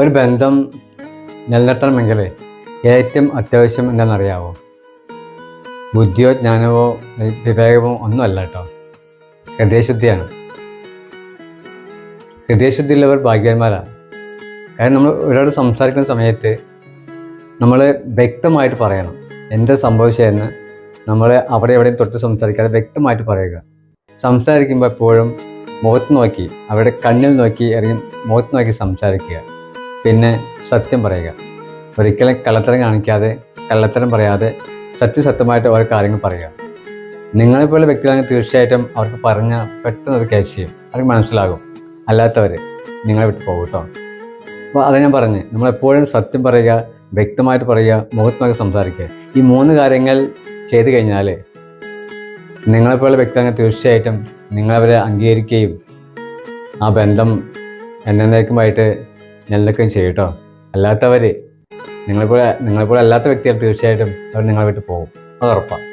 ഒരു ബന്ധം നിലനിർത്തണമെങ്കിൽ ഏറ്റവും അത്യാവശ്യം എന്താണെന്നറിയാവോ? ബുദ്ധിയോ ജ്ഞാനമോ വിവേകമോ ഒന്നുമല്ല കേട്ടോ. ഹൃദയശുദ്ധിയാണ്. ഹൃദയശുദ്ധിയുള്ളവർ ഭാഗ്യന്മാരാണ് കാരണം നമ്മൾ ഒരാളോട് സംസാരിക്കുന്ന സമയത്ത് നമ്മൾ വ്യക്തമായിട്ട് പറയണം. എന്താ സംഭവിച്ചതെന്ന് നമ്മൾ അവിടെ എവിടെയും തൊട്ട് സംസാരിക്കാതെ വ്യക്തമായിട്ട് പറയുക. സംസാരിക്കുമ്പോൾ എപ്പോഴും മുഖത്ത് നോക്കി അവരുടെ കണ്ണിൽ നോക്കി അല്ലെങ്കിൽ മുഖത്ത് നോക്കി സംസാരിക്കുക. പിന്നെ സത്യം പറയുക. ഒരിക്കലും കള്ളത്തരം കാണിക്കാതെ കള്ളത്തരം പറയാതെ സത്യസത്യമായിട്ട് ഓരോ കാര്യങ്ങൾ പറയുക. നിങ്ങളെപ്പോലെ വ്യക്തികളാണെങ്കിൽ തീർച്ചയായിട്ടും അവർക്ക് പറഞ്ഞാൽ പെട്ടെന്ന് അത് ക്യാച്ച് ചെയ്യും. അവർക്ക് മനസ്സിലാകും. അല്ലാത്തവർ നിങ്ങളെ വിട്ട് പോകും കേട്ടോ. അപ്പോൾ അത് ഞാൻ പറഞ്ഞ്. നമ്മളെപ്പോഴും സത്യം പറയുക വ്യക്തമായിട്ട് പറയുക മുഖത്തുമൊക്കെ സംസാരിക്കുക. ഈ മൂന്ന് കാര്യങ്ങൾ ചെയ്തു കഴിഞ്ഞാൽ നിങ്ങളെപ്പോലെ വ്യക്തികൾ തീർച്ചയായിട്ടും നിങ്ങളവരെ അംഗീകരിക്കുകയും ആ ബന്ധം എന്നേക്കുമായിട്ട് നിലനിൽക്കുകയും ചെയ്യും കേട്ടോ. അല്ലാത്തവർ നിങ്ങളെപ്പോലെ നിങ്ങളെപ്പോലെ അല്ലാത്ത വ്യക്തികൾ തീർച്ചയായിട്ടും അവർ നിങ്ങളെ വിട്ട് പോകും. അത് ഉറപ്പാണ്